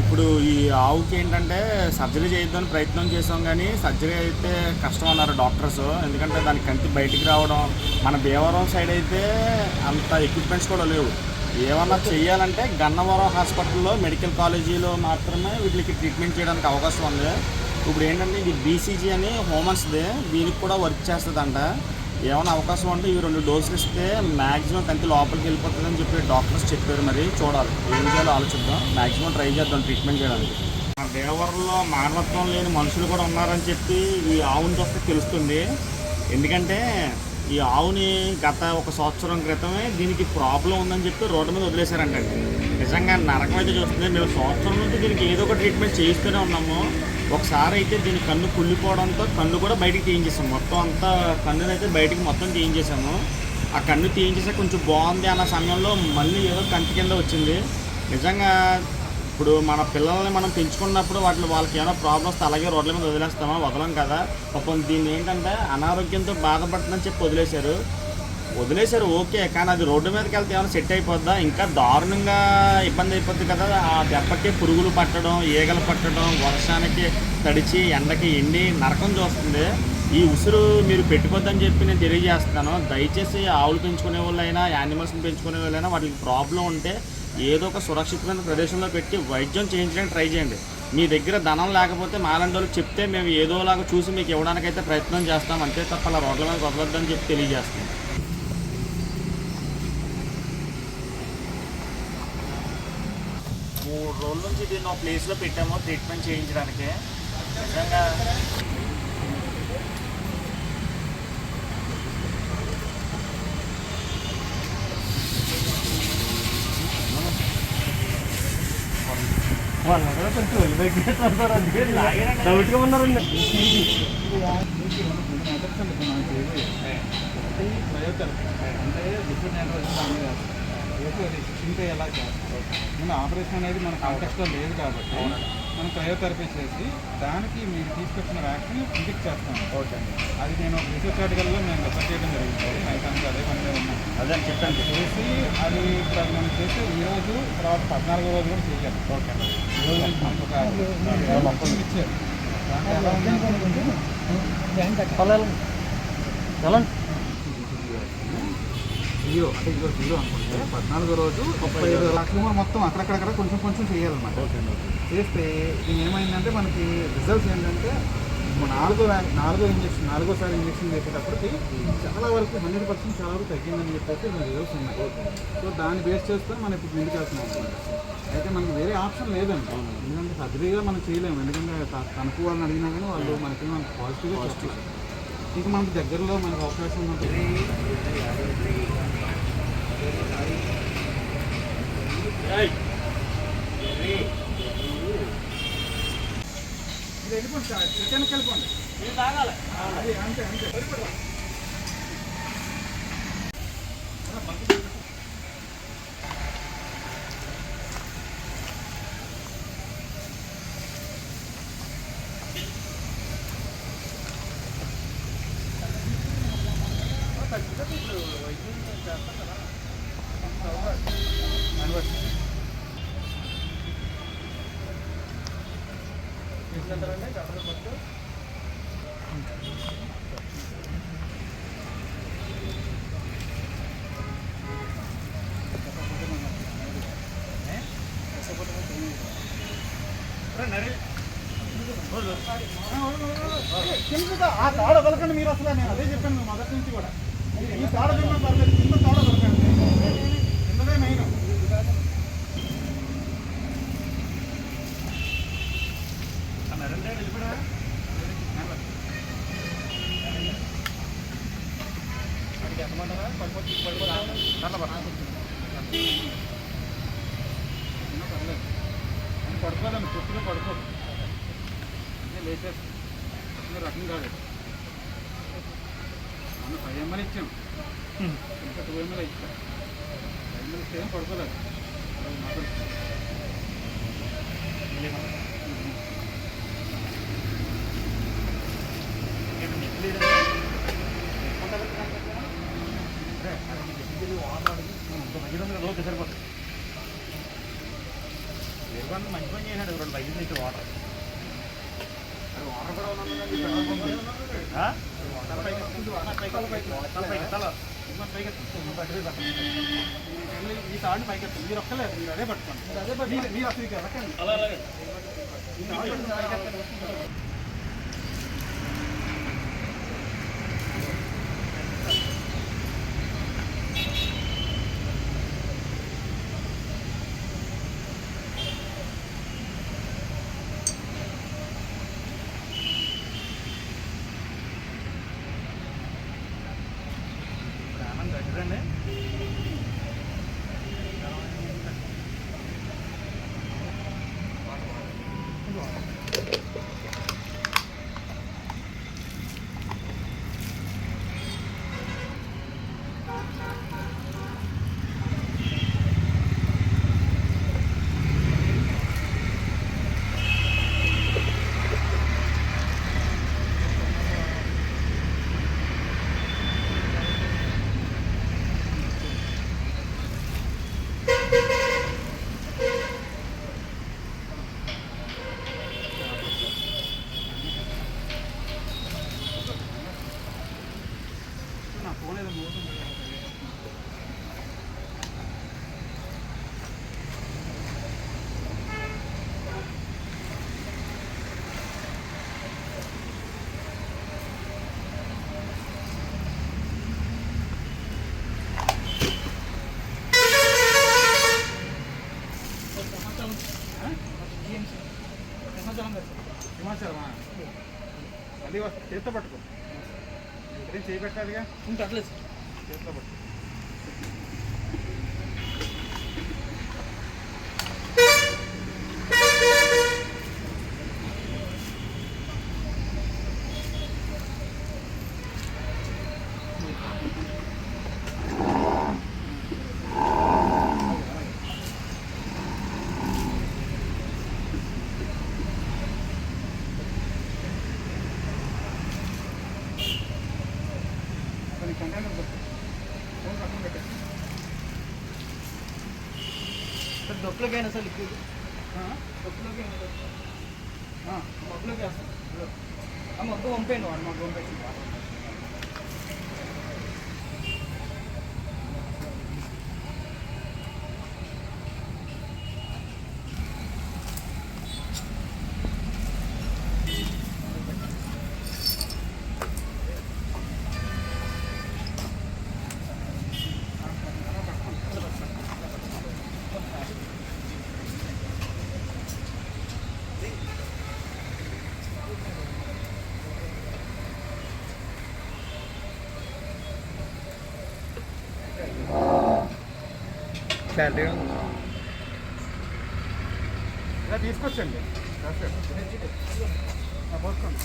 ఇప్పుడు ఈ ఆవుకి ఏంటంటే సర్జరీ చేయొద్దని ప్రయత్నం చేసాం కానీ సర్జరీ అయితే కష్టం అన్నారు డాక్టర్స్ ఎందుకంటే దాని కంటి బయటికి రావడం మన భీమవరం సైడ్ అయితే అంత ఎక్విప్మెంట్స్ కూడా లేవు. ఏమన్నా చేయాలంటే గన్నవరం హాస్పిటల్లో మెడికల్ కాలేజీలో మాత్రమే వీటికి ట్రీట్మెంట్ చేయడానికి అవకాశం ఉంది. ఇప్పుడు ఏంటంటే ఇది బీసీజీ అని హోమన్స్ది దీనికి కూడా వర్క్ చేస్తుందంట. ఏమైనా అవకాశం ఉంటే ఈ రెండు డోసులు ఇస్తే మ్యాక్సిమం కంటి లోపలికి వెళ్ళిపోతుందని చెప్పి డాక్టర్స్ చెప్పారు మరి. చూడాలి. ఏం చేయాలో ఆలోచిద్దాం. మ్యాక్సిమం ట్రై చేద్దాం ట్రీట్మెంట్ చేయడానికి. మన దేవరంలో మానవత్వం లేని మనుషులు కూడా ఉన్నారని చెప్పి ఈ ఆవుని చూస్తే తెలుస్తుంది. ఎందుకంటే ఈ ఆవుని గత ఒక సంవత్సరం క్రితమే దీనికి ప్రాబ్లం ఉందని చెప్పి రోడ్డు మీద వదిలేశారంటండి నిజంగా నరకం అయితే చూస్తుంది. మేము సంవత్సరం నుంచి దీనికి ఏదో ఒక ట్రీట్మెంట్ చేయిస్తూనే ఉన్నాము. ఒకసారి అయితే దీని కన్ను కుళ్ళిపోవడంతో కన్ను కూడా బయటికి తీయించేసాము మొత్తం అంతా కన్నునైతే బయటికి మొత్తం తీయించేసాము ఆ కన్ను తీయించేసే కొంచెం బాగుంది అన్న సమయంలో మళ్ళీ ఏదో కంటి కింద వచ్చింది. నిజంగా ఇప్పుడు మన పిల్లల్ని మనం పెంచుకున్నప్పుడు వాటిని వాళ్ళకి ఏమైనా ప్రాబ్లమ్స్ వస్తే అలాగే రోడ్ల మీద వదిలేస్తామా? వదలం కదా. పాపం దీన్ని ఏంటంటే అనారోగ్యంతో బాధపడుతుందని చెప్పి వదిలేశారు. వదిలేశారు ఓకే కానీ అది రోడ్డు మీదకి వెళ్తే ఏమైనా సెట్ అయిపోద్దా? ఇంకా దారుణంగా ఇబ్బంది అయిపోద్ది కదా ఆ దెబ్బకి పురుగులు పట్టడం ఈగలు పట్టడం వర్షానికి తడిచి ఎండకి ఎండి నరకం చూస్తుంది. ఈ ఉసురు మీరు పెట్టుకోద్దని చెప్పి నేను తెలియజేస్తున్నాను. దయచేసి ఆవులు పెంచుకునే వాళ్ళైనా యానిమల్స్ని పెంచుకునే వాళ్ళైనా వాటికి ప్రాబ్లం ఉంటే ఏదో ఒక సురక్షితమైన ప్రదేశంలో పెట్టి వైద్యం చేయించడానికి ట్రై చేయండి. మీ దగ్గర ధనం లేకపోతే మాలాంటి చెప్తే మేము ఏదోలాగా చూసి మీకు ఇవ్వడానికైతే ప్రయత్నం చేస్తాం. అంతే తప్ప అలా రోడ్ల మీద వదలొద్దని చెప్పి తెలియజేస్తాం మూడు రోజుల నుంచి దీన్ని ఒక ప్లేస్లో పెట్టాము ట్రీట్మెంట్ చేయించడానికి నిజంగా వాళ్ళు కొంచెం వెళ్ళిపోయినట్టు అందుకే డౌట్గా ఉన్నారండి అంటే డిఫరెంట్ ఇంకా ఎలా చేస్తాం మన ఆపరేషన్ అనేది మన కాంటెక్స్లో లేదు కాబట్టి మనం క్రయోథెరపీ చేసి దానికి మీరు తీసుకొచ్చిన వ్యాక్సిన్ ఇంటికి చేస్తాం. ఓకే అది నేను రీసెర్చ్ ఆర్టికల్లో నేను రెఫర్ చేయడం జరిగింది. నైతానికి అదే పని మీద ఉన్నాను. అదే చెప్పండి చేసి అది ఇప్పుడు అది మనం చేస్తే ఈ రోజు తర్వాత పద్నాలుగో రోజు కూడా చేయాలి ఓకే ఈ రోజు మనకు ఒక మొక్కలు ఇచ్చారు. దాంట్లో ఎలా జియో అంటే ఇదిగో జీరో అనుకుంటే పద్నాలుగో రోజు ముప్పై ఐదు లక్షలు మొత్తం అక్కడక్కడక్కడ కొంచెం కొంచెం చేయాలన్నమాట. ఓకే చేస్తే ఇది ఏమైందంటే మనకి రిజల్ట్స్ ఏంటంటే నాలుగో నాలుగో ఇంజక్షన్ నాలుగోసారి ఇంజక్షన్ చేసేటప్పటికి చాలా వరకు హండ్రెడ్ పర్సెంట్ చాలా వరకు తగ్గిందని చెప్పేసి మన రిజల్ట్స్ ఉన్నాయి సో దాన్ని బేస్ చేసుకొని మనం ఇప్పుడు ముందుకు వెళ్తున్నాం అయితే మనకి వేరే ఆప్షన్ లేదండి. ఎందుకంటే సర్జరీగా మనం చేయలేము. ఎందుకంటే త- తణుకు వాళ్ళని అడిగినా కానీ వాళ్ళు మనకి మనకి పాజిటివ్గా చెప్పాలి ఇంకా మనకి దగ్గరలో మనకు అవకాశం ఉంటుంది ఇది వెళ్ళిపోండి సార్. రిటర్న్కి వెళ్ళిపోండి. అంతే అంతే. కింద ఆ తాడ దొరకండి మీరు అసలు నేను అదే చెప్పాను మొదటి నుంచి కూడా. ఈ తాడ తిన్నా పర్లేదు కింద తాడ దొరకండి కిందదే మెయిన్? పడుకోదండి పుట్టుగా పడుకోదు నేను లేచేసి మీరు రకం కాదు మనం ఫైవ్ ఎంఎల్ ఇచ్చాం ఇంకా టూ ఎంఎల్ ఇచ్చాం ఫైవ్ ఎంఎల్ ఇస్తే ఏం పడుకోలేదు అది పని మంచి పని చేశాడు. రెండు బయట నుంచి వాటర్. వాటర్ కూడా. ఈ తాడిని పైకి ఎత్తుంది మీరు ఒక్కలేదు మీరు అదే పట్టుకోండి. అదే మీరు అసలు ఎక్కకండి. टाकलेच. సార్ డొక్కులకైనా సార్ లిక్విడ్? ఆ? డొక్కులోకి మగ్గులోకి మగ్గు పంపేయండి వాడు మగ్గు పంపేసి. ఇలా తీసుకొచ్చండి. పోసుకోండి.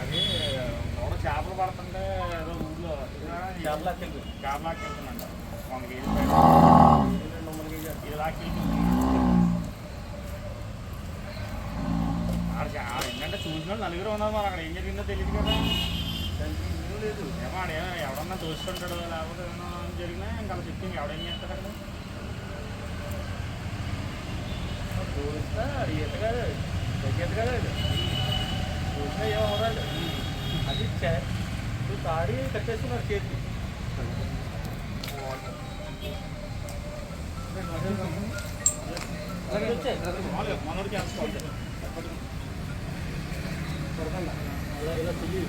అది మూడు చేపలు పడుతుంటే ఏదో ఊర్లో చేపలు లాక్కెళ్ళి. వంద కేజీలు రెండు వందల ఇది లాక్కెళ్తుంది ఆడ ఏంటంటే చూసిన నలుగురు ఉన్నారు మరి అక్కడ ఏం జరిగిందో తెలియదు కదా లేదు ఏమో ఆడ ఎవడన్నా చూస్తుంటాడు లేకపోతే ఏమన్నా జరిగినా ఇంకా అలా చెప్తే ఎవడేం చేస్తాడు అక్కడ చూస్తా అడిగేది కాదు అది చూసినా నువ్వు తాడి కట్టేస్తున్నారు చేతి మనోడికి వేసుకోవాలి అలా ఇలా చెయ్యి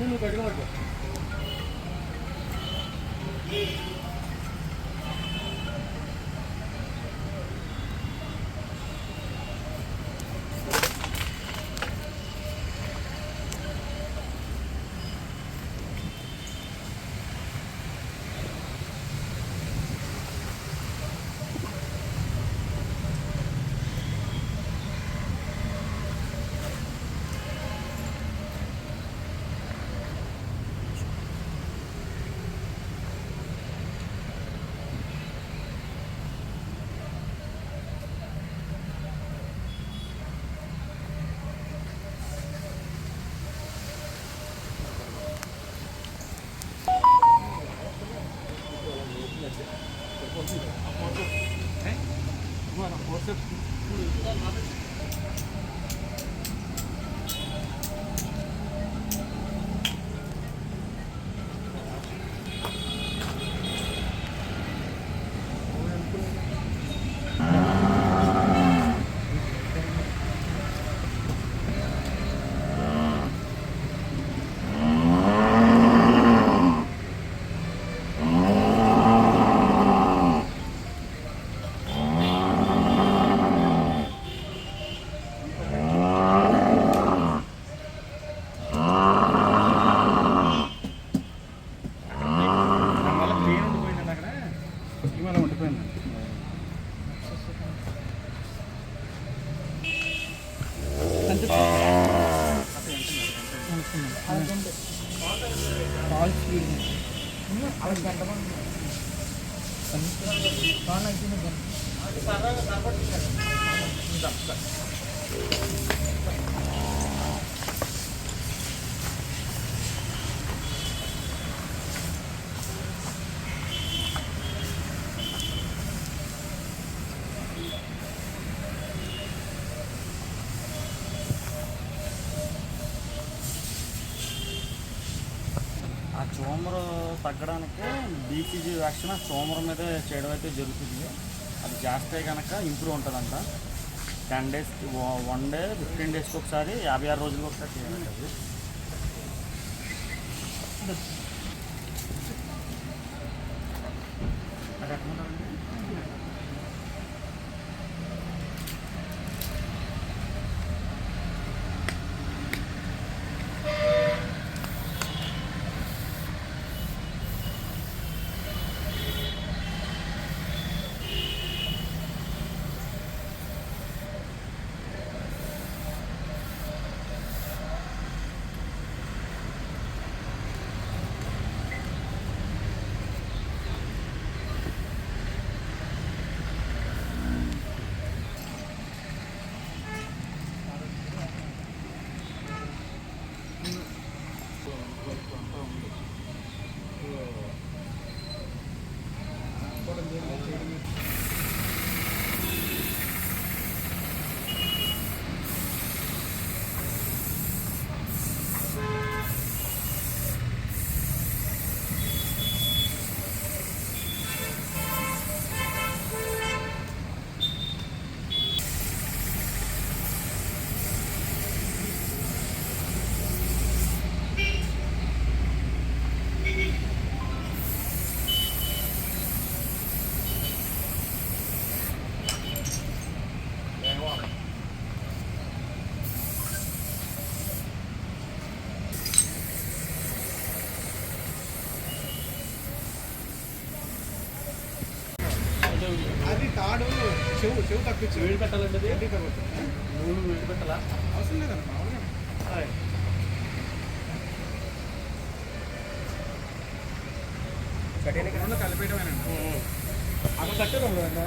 నువ్వు గట్టిగా తగ్గడానికి బీసీజీ వ్యాక్సిన్ సోమరం మీద చేయడం అయితే జరుగుతుంది. అది చేస్తే కనుక ఇంప్రూవ్ ఉంటుందంట. Ten days one day fifteen డేస్కి ఒకసారి యాభై ఆరు రోజులకి ఒకసారి చేయాలి అది. అది ఎక్కడ చెవు చెవు ఇచ్చి వేడి పెట్టాలండి అది. నూనె వేడి పెట్టాలా? అవసరం లేదండి మామూలుగా. రెండు కలిపేయడమేనండి అక్కడ కట్టారు అన్న?